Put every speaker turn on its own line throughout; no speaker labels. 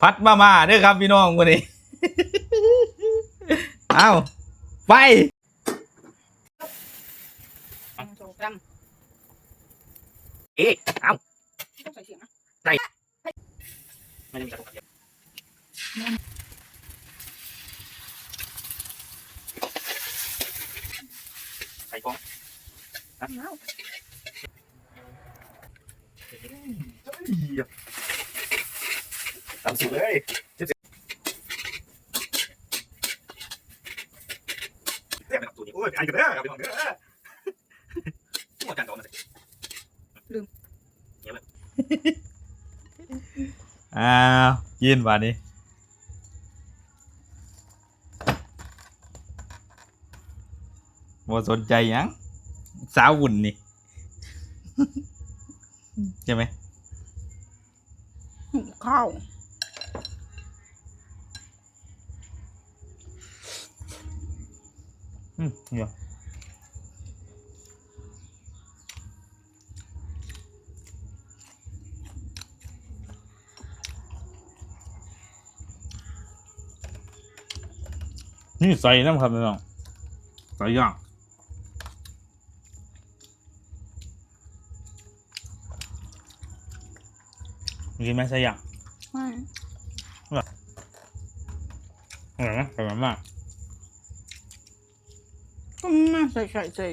พัดมามาเด้อครับพี่น้องวันนี้ เอาไป
สองกรัม
เอ๊ะเอา
ต้องใส่เสียงนะ
ไม่ได้มีการตกเดียวใส่กล้อง
แล้ว
ตามสูตรเลยเจ็บเจ็บไปตามสูตรนี่โอ้ยไปอ่านกันเด้อครับพี่น้องเด้อหัวจานก่อนมาสิเงียเลยอ้าวยินวันนี้บ่สนใจยังสาวหุ่นนี่ใช่ไหม
ข้าว
อืมเดี๋ยวนี่ใส่น้ำครับพี่น้องใส่ย่างกินไหมใส่ย่าง
ไม่
อร่อยนะอร่อยมาก
ก็น่าใส่ไข่ใส่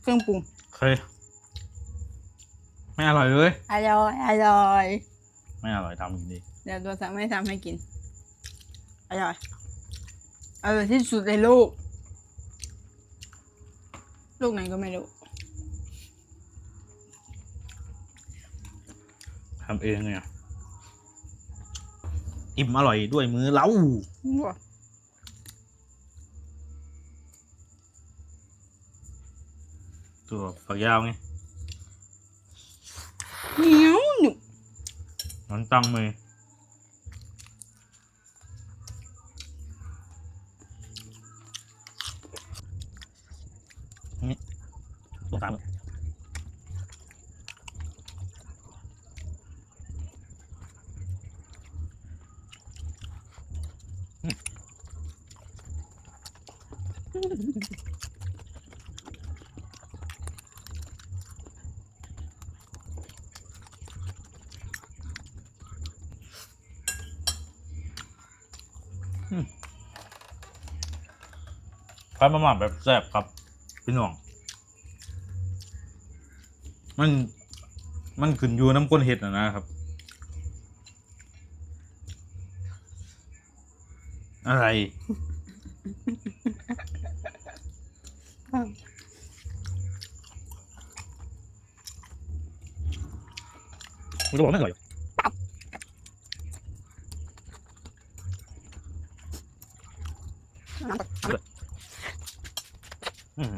เครื่องปรุง
เคยไม่อร่อยเลย
อร่อยอร่อย
ไม่อร่อยทำกินดี
เดี๋ยวตัวสั่งไม่ทำให้กินอร่อยอร่อยที่สุดในโลกโลกไหนก็ไม่รู้
ทำเองเนี่ยอิ่มอร่อยด้วยมือเรา
ว้า
ตัวฝักยาวไง
เหนียวหนุบ
น้ำตังมือนี่ตัวตาม พัดมาม่าแบบแซ่บครับพี่น้อง มัน มันขึ้นอยู่น้ำก้นเห็ดนะนะครับ อะไรมึงจะบอกไม่อร่อย เหรออืม